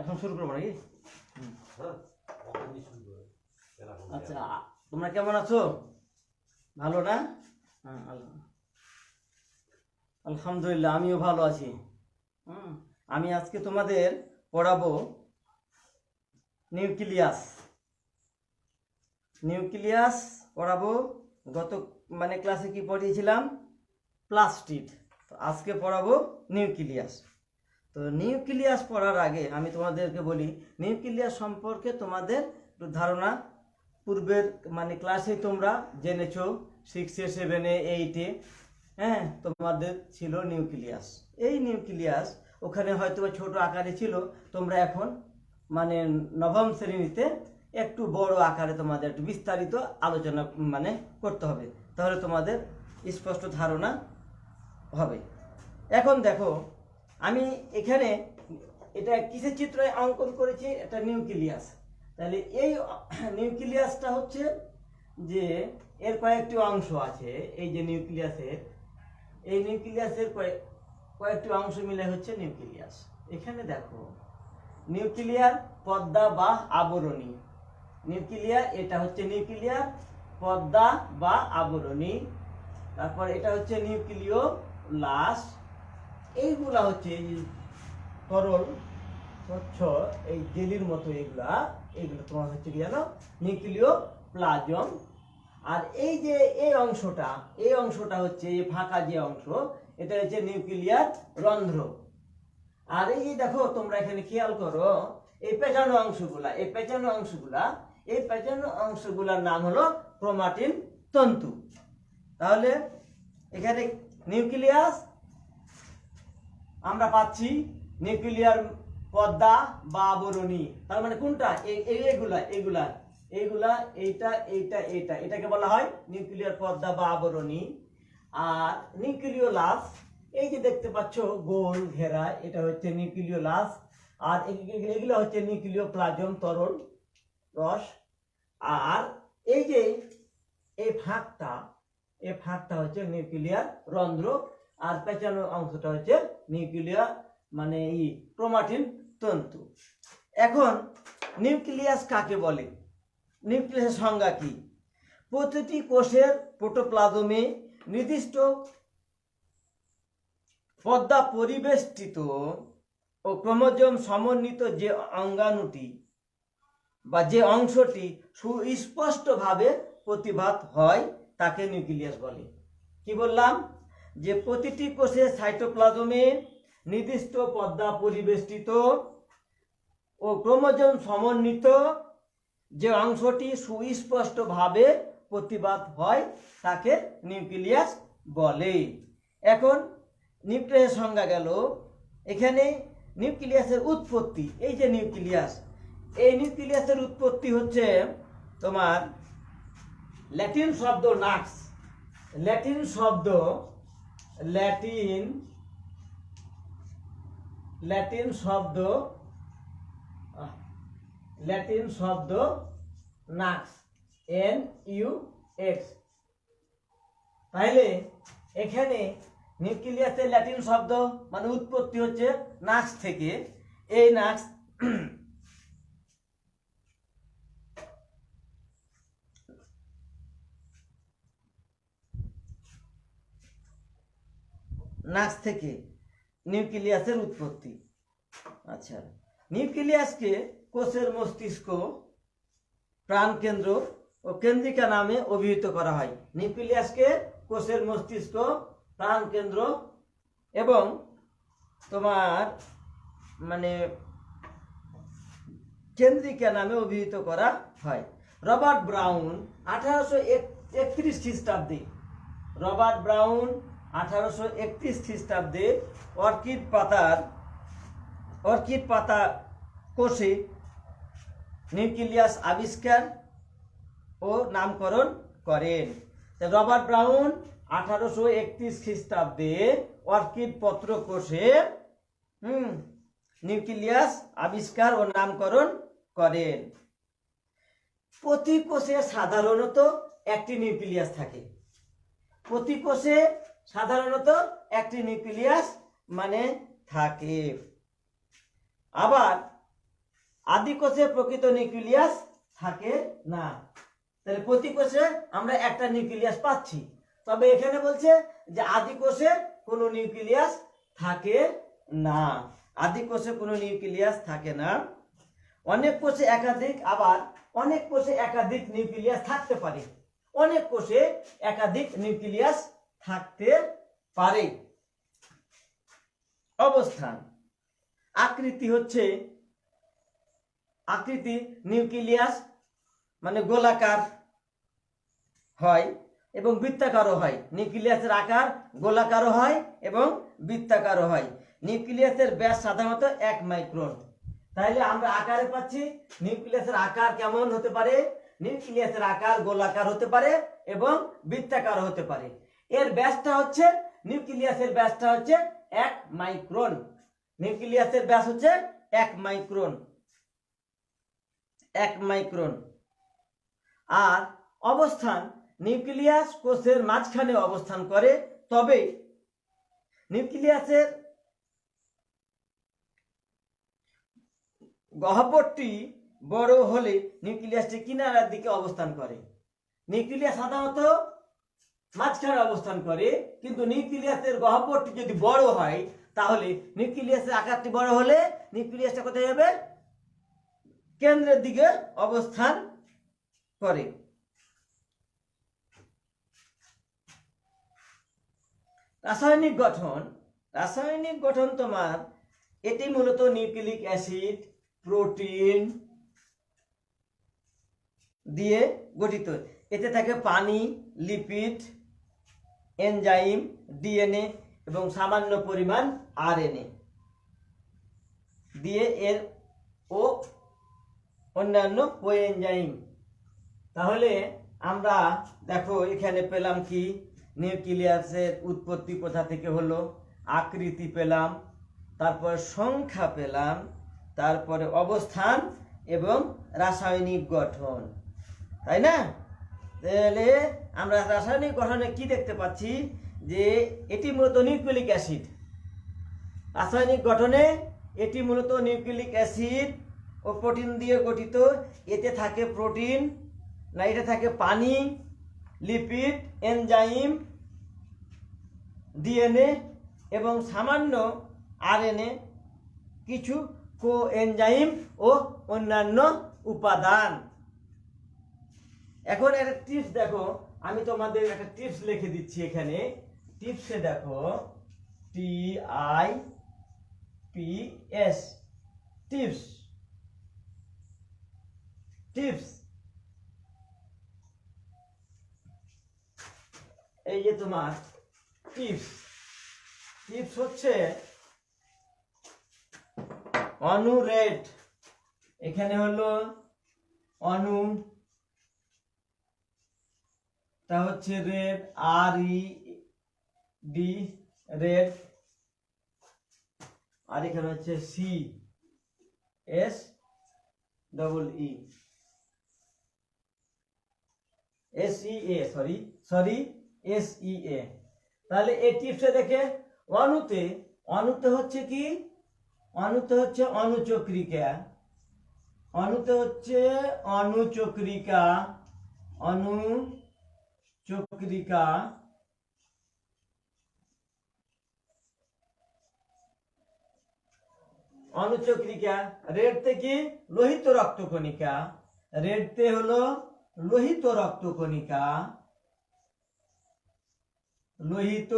এখন শুরু করব নাকি? আচ্ছা তোমরা কেমন আছো? ভালো না? হ্যাঁ আলহামদুলিল্লাহ, আমিও ভালো আছি। হুম, আমি আজকে তোমাদের পড়াবো নিউক্লিয়াস। নিউক্লিয়াস পড়াবো গত মানে ক্লাসে কি পড়িয়েছিলাম? প্লাস্টিড। তো আজকে পড়াবো নিউক্লিয়াস। তো নিউক্লিয়াস পড়ার আগে আমি তোমাদেরকে বলি, নিউক্লিয়াস সম্পর্কে তোমাদের ধারণা। পূর্বের মানে ক্লাসে তোমরা জেনেছো সিক্সে সেভেনে এইটে হ্যাঁ তোমাদের ছিল নিউক্লিয়াস এই নিউক্লিয়াস ওখানে হয়তো ছোট আকারে ছিল, তোমরা এখন মানে নবম শ্রেণীতে একটু বড় আকারে তোমাদের একটু বিস্তারিত আলোচনা মানে করতে হবে। তাহলে তোমাদের স্পষ্ট ধারণা হবে। এখন দেখো, আমি এখানে এটা কিসের চিত্র অঙ্কন করেছি? এটা নিউক্লিয়াস তাহলে এই নিউক্লিয়াসটা হচ্ছে যে এর কয়েকটি অংশ আছে, এই যে নিউক্লিয়াসের। এই নিউক্লিয়াসের কয়েক কয়েকটি অংশ মিলে হচ্ছে নিউক্লিয়াস। এখানে দেখো, নিউক্লিয়ার পদ্মা বা আবরণী। নিউক্লিয়ার, এটা হচ্ছে নিউক্লিয়ার পদ্মা বা আবরণী। তারপর এটা হচ্ছে নিউক্লিয় লাশ এইগুলা হচ্ছে তরল, স্বচ্ছ, এই জেলির মতো এগুলা এইগুলো তোমার হচ্ছে কি জানো? নিউক্লিয় প্লাজম আর এই যে এই অংশটা এই অংশটা হচ্ছে এই ফাঁকা যে অংশ, এটা হচ্ছে নিউক্লিয়ার রন্ধ্র। আর এই দেখো, তোমরা এখানে খেয়াল করো, এই পেঁচানো অংশগুলা, এই পেঁচানো অংশগুলা, এই পেঁচানো অংশগুলার নাম হলো ক্রোমাটিন তন্তু। তাহলে এখানে নিউক্লিয়াস, আমরা পাচ্ছি নিউক্লিয়ার পদ্মা বা আবরণী। তার মানে কোনটা? এই, এই- এইগুলা এইটা এইটা এইটা। এটাকে বলা হয় নিউক্লিয়ার পর্দা বা আবরণী। আর নিউক্লিওলাস এই যে দেখতে পাচ্ছ, গোল ঘেরা, এটা হচ্ছে নিউক্লিওলাস আর এগ- এগ- এগুলো হচ্ছে নিউক্লিও প্লাজম তরল রস। আর এই যে এই ফাঁকটা এই ফাঁকটা হচ্ছে নিউক্লিয়ার রন্ধ্র। আর পেঁচানো অংশটা হচ্ছে নিউক্লিয়ার মানে এই ক্রোমাটিন তন্তু। এখন নিউক্লিয়াস কাকে বলে? নিউক্লিয়াসের সংজ্ঞা কি? প্রতিটি কোষের প্রোটোপ্লাজমে নির্দিষ্ট পদ্মা পরিবেষ্টিত ও ক্রোমোজোম সমন্বিত যে অঙ্গাণুটি বা যে অংশটি সুস্পষ্টভাবে প্রতিভাত হয়, তাকে নিউক্লিয়াস বলে। কি বললাম? যে প্রতিটি কোষের সাইটোপ্লাজমে নির্দিষ্ট পদ্মা পরিবেষ্টিত ও ক্রোমোজোম সমন্বিত যে অংশটি সুস্পষ্টভাবে প্রতিবাদ হয়, তাকে নিউক্লিয়াস বলে। এখন নিউক্লিয়াসের সংজ্ঞা গেল, এখানে নিউক্লিয়াসের উৎপত্তি, এই যে নিউক্লিয়াস, এই নিউক্লিয়াসের উৎপত্তি হচ্ছে তোমার ল্যাটিন শব্দ নাক্স ল্যাটিন শব্দ, ল্যাটিন ল্যাটিন শব্দ ল্যাটিন শব্দ নাক্স, এন ইউ এক্স। তাহলে এখানে নিউক্লিয়াসের ল্যাটিন শব্দ মানে উৎপত্তি হচ্ছে নাক্স থেকে। এই নাক্স নাক্স থেকে নিউক্লিয়াসের উৎপত্তি। আচ্ছা নিউক্লিয়াসকে কোষের মস্তিষ্ক প্রাণকেন্দ্র ও কেন্দ্রিকা নামে অভিহিত করা হয়। নিউক্লিয়াসকে কোষের মস্তিষ্ক প্রাণকেন্দ্র এবং তোমার মানে কেন্দ্রিকা নামে অভিহিত করা হয়। রবার্ট ব্রাউন আঠারোশো একত্রিশ খ্রিস্টাব্দে, রবার্ট ব্রাউন আঠারোশো একত্রিশ খ্রিস্টাব্দে অর্কিড পাতার, অর্কিড পাতা কোষে নিউক্লিয়াস আবিষ্কার ও নামকরণ করেন। রবার্ট ব্রাউন আঠারোশো একত্রিশ খ্রিস্টাব্দে অর্কিড পত্র কোষে হুম, নিউক্লিয়াস আবিষ্কার ও নামকরণ করেন। প্রতি কোষে সাধারণত একটি নিউক্লিয়াস থাকে। প্রতি কোষে সাধারণত একটি নিউক্লিয়াস মানে থাকে। আবার আদি কোষে প্রকৃত নিউক্লিয়াস থাকে না। তাহলে প্রতি কোষে আমরা একটা নিউক্লিয়াস পাচ্ছি। তবে এখানে বলছে যে আদি কোষে কোনো নিউক্লিয়াস থাকে না। আদি কোষে কোনো নিউক্লিয়াস থাকে না। অনেক কোষে একাধিক, আবার অনেক কোষে একাধিক নিউক্লিয়াস থাকতে পারে। অনেক কোষে একাধিক নিউক্লিয়াস থাকতে পারে। অবস্থান। আকৃতি হচ্ছে আকৃতি নিউক্লিয়াস মানে গোলাকার হয় এবং বৃত্তাকারও হয়। নিউক্লিয়াসের আকার গোলাকারও হয় এবং বৃত্তাকারও হয়। নিউক্লিয়াসের ব্যাস সাধারণত এক মাইক্রন। তাহলে আমরা আকারে পাচ্ছি, নিউক্লিয়াসের আকার কেমন হতে পারে? নিউক্লিয়াসের আকার গোলাকার হতে পারে এবং বৃত্তাকার হতে পারে। এর ব্যাসটা হচ্ছে, নিউক্লিয়াসের ব্যাসটা হচ্ছে এক মাইক্রন। নিউক্লিয়াসের ব্যাস হচ্ছে এক মাইক্রন। এক মাইক্রন। আর অবস্থান নিউক্লিয়াস কোষের মাঝখানে অবস্থান করে, তবে নিউক্লিয়াসের গহ্বরটি বড় হলে নিউক্লিয়াসটি কিনারার দিকে অবস্থান করে। নিউক্লিয়াস সাধারণত মাঝখানে অবস্থান করে, কিন্তু নিউক্লিয়াসের গহ্বরটি যদি বড় হয়, তাহলে নিউক্লিয়াসের আকারটি বড় হলে নিউক্লিয়াসটা কোথায় যাবে? কেন্দ্রের দিকে অবস্থান করে। রাসায়নিক গঠন রাসায়নিক গঠন তোমার, এটি মূলত নিউক্লিক অ্যাসিড, প্রোটিন দিয়ে গঠিত। এতে থাকে পানি, লিপিড, এনজাইম, ডিএনএ এবং সামান্য পরিমাণ আরএনএ দিয়ে এর ও অন্যান্য কোএনজাইম তাহলে আমরা দেখো, এখানে পেলাম কি? নিউক্লিয়াসের উৎপত্তি কোথা থেকে হলো? আকৃতি পেলাম, তারপর সংখ্যা পেলাম, তারপরে অবস্থান এবং রাসায়নিক গঠন। তাই না? তাহলে আমরা রাসায়নিক গঠনে কি দেখতে পাচ্ছি? যে এটি মূলত নিউক্লিক অ্যাসিড। রাসায়নিক গঠনে এটি মূলত নিউক্লিক অ্যাসিড ও প্রোটিন দিয়ে গঠিত। এতে থাকে প্রোটিন না এটা থাকে পানি, লিপিড, এনজাইম, ডিএনএ এবং সামান্য আরএনএ, কিছু কো এনজাইম ও অন্যান্য উপাদান। এখন একটা টিপস দেখো, আমি তোমাদের একটা টিপস লিখে দিচ্ছি এখানে। টিপসে দেখো, T I P S, tips. Tips এই যে তোমার টিপস টিপস হচ্ছে অনু রেড এখানে হলো অনু, তা হচ্ছে red R E D red আর এখানে হচ্ছে C S double E S E A sorry sorry S E A তাহলে এই টিপসে দেখে অনুতে অনুতে হচ্ছে কি? অনুতে হচ্ছে অনুচক্রিকা অনুতে হচ্ছে অনুচক্রিকা অনু চক্রিকা অনুচক্রিকা রেডতে কি? লোহিত রক্তকণিকা রেডতে হলো লোহিত রক্তকণিকা লোহিত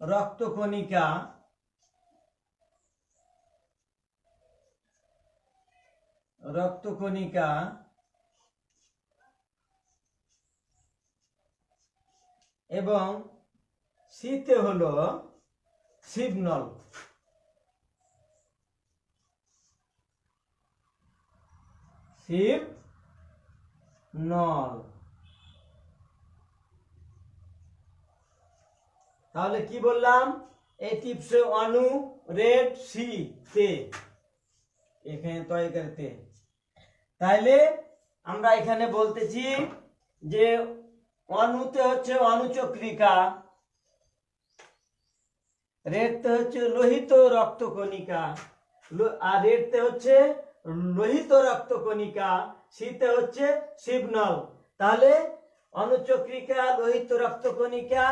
রক্তকণিকা রক্তকণিকা এবং শীতে হলো শিবনল। ছিপ নল। তাহলে কি বললাম? এই টিপসে অনু রেড সি, তে। এখানে তয় করতে তাইলে আমরা এখানে বলতেছি যে অনুতে হচ্ছে অনুচক্রিকা রেডতে হচ্ছে লোহিত রক্তকণিকা আর রেডতে হচ্ছে লোহিত রক্তকণিকা শীতে হচ্ছে শিবনল। তাহলে অনুচক্রিকা লোহিত রক্তকণিকা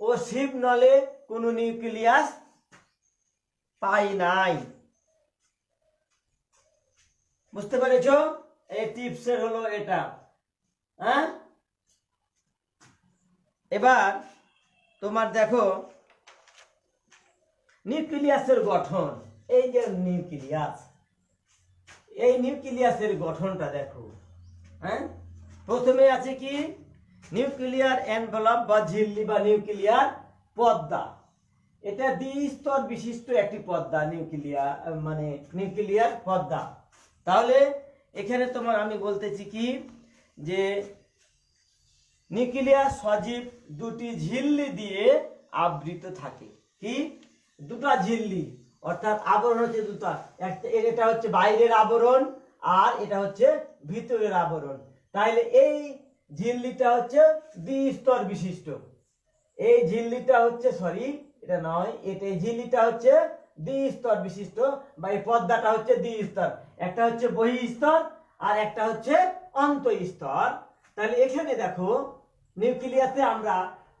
ও শিবনলে কোনো নিউক্লিয়াস পাই নাই। বুঝতে পেরেছ? এই টিপসের হলো এটা। হ্যাঁ? এবার তোমার দেখো, নিউক্লিয়াসের গঠন। এই যে নিউক্লিয়াস। এই নিউক্লিয়াসের গঠনটা দেখো হ্যাঁ? প্রথমে আছে কি? নিউক্লিয়ার এনভেলপ বা ঝিল্লি বা নিউক্লিয়ার পর্দা এটা দ্বিস্তর বিশিষ্ট একটি পর্দা নিউক্লিয়ার মানে নিউক্লিয়ার পর্দা তাহলে এখানে তোমার আমি বলতেছি কি? যে নিউক্লিয়ার সজীব দুটি ঝিল্লি দিয়ে আবৃত থাকে। কি? দুটা ঝিল্লি। অর্থাৎ আবরণ হচ্ছে দুটা। এটা হচ্ছে বাইরের আবরণ, আর এটা হচ্ছে ভিতরের আবরণ। তাইলে এই ঝিল্লিটা হচ্ছে দ্বিস্তর বিশিষ্ট। এই ঝিল্লিটা হচ্ছে সরি এটা নয়, এটা এই ঝিল্লিটা হচ্ছে দ্বিস্তর বিশিষ্ট, বা এই পর্দাটা হচ্ছে দ্বিস্তর। একটা হচ্ছে বহিস্তর, আর একটা হচ্ছে অন্তঃস্তর। তাহলে এখানে দেখো, নিউক্লিয়াসে আমরা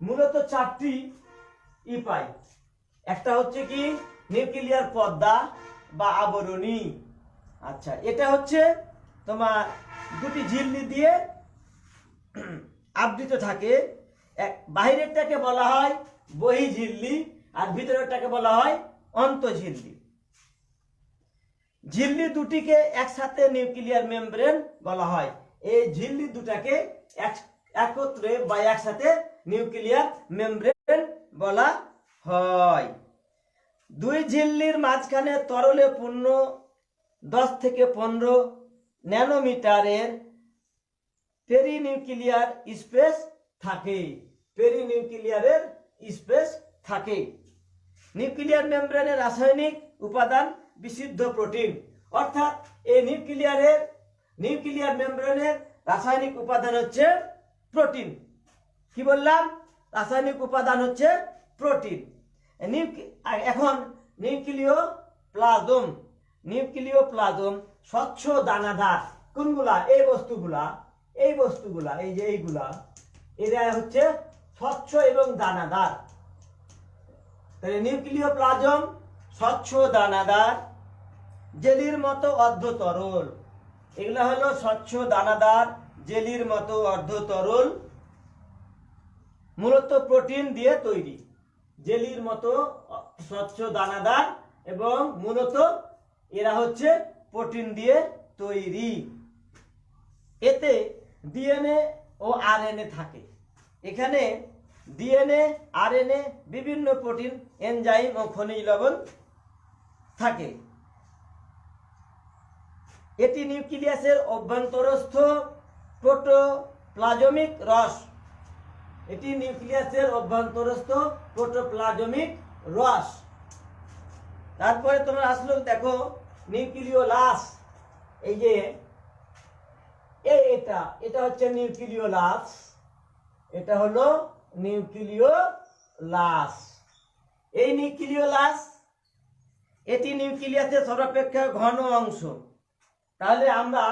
মূলত চারটি ই পাই। একটা হচ্ছে কি? নিউক্লিয়ার পর্দা বা আবরণী। আচ্ছা এটা হচ্ছে তোমার দুটি ঝিল্লি দিয়ে আবৃত থাকে। এক, বাহিরেরটাকে বলা হয় বহি ঝিল্লি আর ভিতরেরটাকে বলা হয় অন্ত ঝিল্লি। ঝিল্লি দুটিকে একসাথে নিউক্লিয়ার মেমব্রেন বলা হয়। এই ঝিল্লি দুটাকে এক- একত্রে বা একসাথে নিউক্লিয়ার মেমব্রেন বলা হয়। দুই ঝিল্লির মাঝখানে তরলে পূর্ণ দশ থেকে পনেরো ন্যানোমিটারের পেরিনিউক্লিয়ার স্পেস থাকে। পেরিনিউক্লিয়ারের স্পেস থাকে। নিউক্লিয়ার মেমব্রেনের রাসায়নিক উপাদান বিশুদ্ধ প্রোটিন। অর্থাৎ এই নিউক্লিয়ারের, নিউক্লিয়ার মেমব্রেনের রাসায়নিক উপাদান হচ্ছে প্রোটিন। কি বললাম? রাসায়নিক উপাদান হচ্ছে প্রোটিন। আর এখন নিউক্লিয় প্লাজম নিউক্লিয় প্লাজম স্বচ্ছ দানাদার কোনগুলা? এই বস্তুগুলা এই বস্তুগুলা, এই যে এইগুলা, এরা হচ্ছে স্বচ্ছ এবং দানাদার। তাহলে নিউক্লিয় প্লাজম স্বচ্ছ দানাদার, জেলির মতো অর্ধ তরল এগুলো হলো স্বচ্ছ দানাদার, জেলির মতো অর্ধ তরল মূলত প্রোটিন দিয়ে তৈরি। জেলির মতো স্বচ্ছ দানাদার এবং মূলত এরা হচ্ছে প্রোটিন দিয়ে তৈরি। এতে ডিএনএ ও আরএনএ থাকে। এখানে ডিএনএ, আরএনএ বিভিন্ন প্রোটিন, এনজাইম ও খনিজ লবণ থাকে। এটি নিউক্লিয়াসের অভ্যন্তরস্থ প্রোটোপ্লাজমিক রস। এটি নিউক্লিয়াসের অভ্যন্তরস্থ প্রোটোপ্লাজমিক রস। তারপরে তোমরা আসলো দেখো, নিউক্লিওলাস, এই যে এটা এটা হচ্ছে নিউক্লিওলাস, এটা হলো নিউক্লিওলাস। এই নিউক্লিওলাস, এটি নিউক্লিয়াসের সর্বাপেক্ষা ঘন অংশ। তাহলে আমরা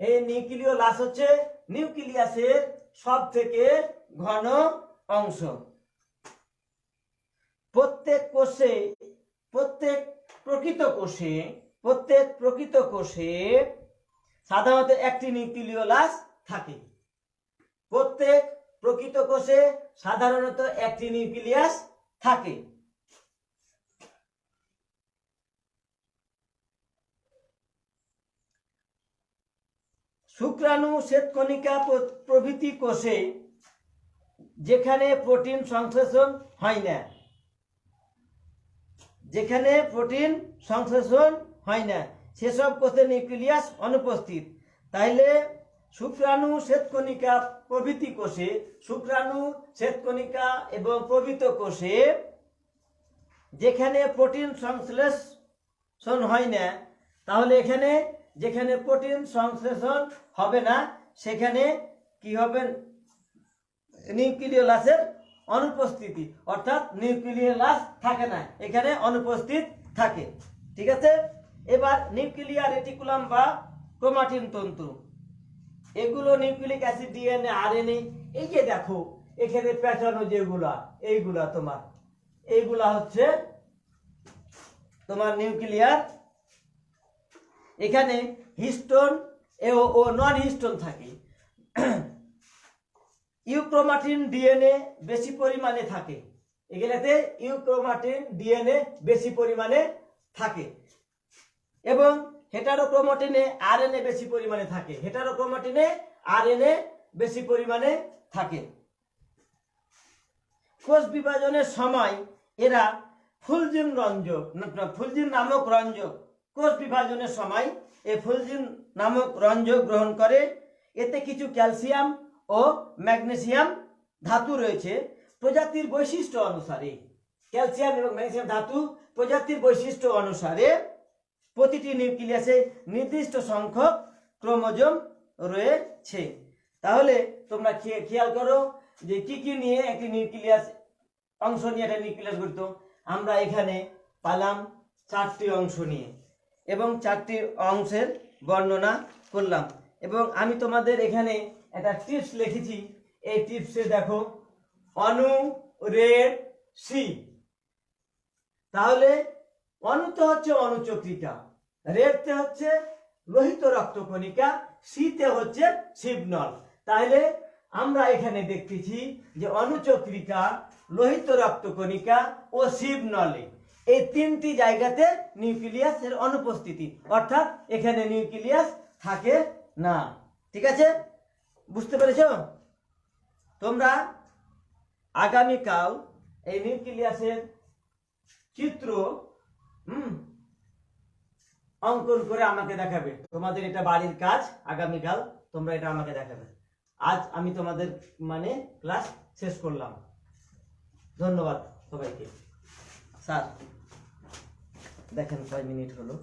এই নিউক্লিওলাস হচ্ছে নিউক্লিয়াসের সব থেকে ঘন অংশ। প্রত্যেক কোষে, প্রত্যেক প্রকৃত কোষে, প্রত্যেক প্রকৃত কোষে সাধারণত একটি নিউক্লিওলাস থাকে। প্রত্যেক প্রকৃত কোষে সাধারণত একটি নিউক্লিয়াস থাকে। শুক্রাণু শ্বেতকণিকা প্র- প্রভৃতি কোষে যেখানে প্রোটিন সংশ্লেষণ হয় না। যেখানে প্রোটিন সংশ্লেষণ হয় না, সেসব কোষে নিউক্লিয়াস অনুপস্থিত। তাইলে শুক্রাণু শ্বেতকণিকা প্রভৃতি কোষে, শুক্রাণু শ্বেতকণিকা এবং প্রভৃত কোষে যেখানে প্রোটিন সংশ্লেষণ হয় না, তাহলে এখানে যেখানে প্রোটিন সংশ্লেষণ হবে না, সেখানে কি হবে? নিউক্লিওলাসের অনুপস্থিতি, অর্থাৎ নিউক্লিওলাস থাকে না, এখানে অনুপস্থিত থাকে, ঠিক আছে? এবার নিউক্লিয়ার রেটিকুলাম বা ক্রোমাটিন তন্তু, এগুলো নিউক্লিক অ্যাসিড ডিএনএ, আরএনএ, এই যে দেখো, এখানে পেঁচানো যেগুলা, এইগুলা তোমার, এইগুলা হচ্ছে তোমার নিউক্লিয়ার, এখানে হিস্টোন ও নন হিস্টোন থাকে ইউক্রোমাটিন ডিএনএ বেশি পরিমাণে থাকে। এগুলাতে ইউক্রোমাটিন ডিএনএ বেশি পরিমাণে থাকে। এবং হেটারোক্রোমাটিনে আরএনএ বেশি পরিমাণে থাকে। হেটারোক্রোমাটিনে আরএনএ বেশি পরিমাণে থাকে। কোষ বিভাজনের সময় এরা ফুলজিন রঞ্জক ফুলজিন নামক রঞ্জক, কোষ বিভাজনের সময় এই ফুলজিন নামক রঞ্জক গ্রহণ করে। এতে কিছু ক্যালসিয়াম ও ম্যাগনেসিয়াম ধাতু রয়েছে। প্রজাতির বৈশিষ্ট্য অনুসারে ক্যালসিয়াম এবং ম্যাগনেসিয়াম ধাতু প্রজাতির বৈশিষ্ট্য অনুসারে প্রতিটি নিউক্লিয়াসে নির্দিষ্ট সংখ্যক ক্রোমোজোম রয়েছে। তাহলে তোমরা খেয়াল করো যে কি কি নিয়ে একটি নিউক্লিয়াস, অংশ নিয়ে একটা নিউক্লিয়াস গঠিত। আমরা এখানে পালাম চারটি অংশ নিয়ে এবং চারটি অংশের বর্ণনা করলাম। এবং আমি তোমাদের এখানে একটা টিপস লিখেছি। এই টিপসে দেখো, অনু রেড সি। তাহলে অনুতে হচ্ছে অনুচক্রিকা রেডতে হচ্ছে লোহিত রক্তকণিকা শীতে হচ্ছে শিবনল তাহলে, আমরা এখানে দেখতেছি যে অনুচক্রিকা, লোহিত রক্তকণিকা ও শিবনলে এই তিনটি জায়গাতে নিউক্লিয়াসের অনুপস্থিতি। অর্থাৎ, এখানে নিউক্লিয়াস থাকে না। ঠিক আছে? বুঝতে পেরেছ? তোমরা আগামীকাল এই নিউক্লিয়াসের চিত্র, হুম, অঙ্কন করে আমাকে দেখাবে। তোমাদের এটা বাড়ির কাজ, আগামীকাল তোমরা এটা আমাকে দেখাবে। আজ আমি তোমাদের মানে ক্লাস শেষ করলাম। ধন্যবাদ সবাইকে। স্যার, দেখেন কয় মিনিট হলো।